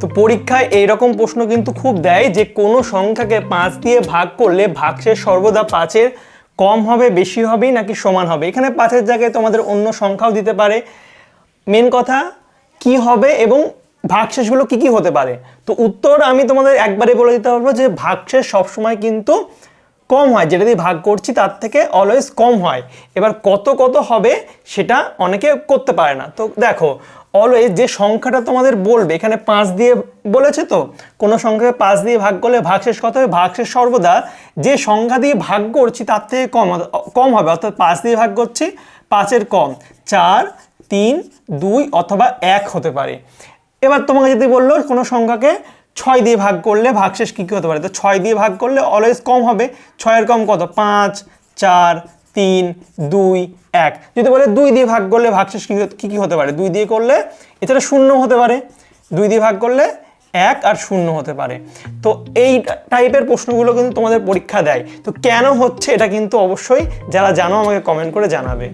তো পরীক্ষায় এইরকম প্রশ্ন কিন্তু খুব দেয় যে কোনো সংখ্যাকে পাঁচ দিয়ে ভাগ করলে ভাগশেষ সর্বদা পাঁচের কম হবে, বেশি হবে নাকি সমান হবে? এখানে পাঁচের জায়গায় তোমাদের অন্য সংখ্যাও দিতে পারে। মেন কথা, কি হবে এবং ভাগশেষগুলো কি কি হতে পারে? তো উত্তর আমি তোমাদের একবারে বলে দিতে পারব যে ভাগশেষ সবসময় কিন্তু কম হয়, যেটা দিয়ে ভাগ করছি তার থেকে অলওয়েজ কম হয়। এবার কত কত হবে সেটা অনেকে করতে পারে না। তো দেখো অলওয়েজ যে সংখ্যাটা তোমাদের বলবে, এখানে পাঁচ দিয়ে বলেছে তো, কোনো সংখ্যাকে পাঁচ দিয়ে ভাগ করলে ভাগশেষ কত হবে? ভাগশেষ সর্বদা যে সংখ্যা দিয়ে ভাগ করছি তার থেকে কম কম হবে, অর্থাৎ পাঁচ দিয়ে ভাগ করছি, পাঁচের কম, চার, তিন, দুই অথবা এক হতে পারে। এবার তোমাকে যদি বলল কোনো সংখ্যাকে ছয় দিয়ে ভাগ করলে ভাগশেষ কী কী হতে পারে? তো ছয় দিয়ে ভাগ করলে অলওয়েজ কম হবে। ছয়ের কম কত? পাঁচ, চার, তিন, দুই, এক। যদি বলে দুই দিয়ে ভাগ করলে ভাগশেষ কী কী কী হতে পারে? দুই দিয়ে করলে এছাড়া শূন্য হতে পারে। দুই দিয়ে ভাগ করলে এক আর শূন্য হতে পারে। তো এই টাইপের প্রশ্নগুলো কিন্তু তোমাদের পরীক্ষা দেয়। তো কেন হচ্ছে এটা কিন্তু অবশ্যই যারা জানো আমাকে কমেন্ট করে জানাবে।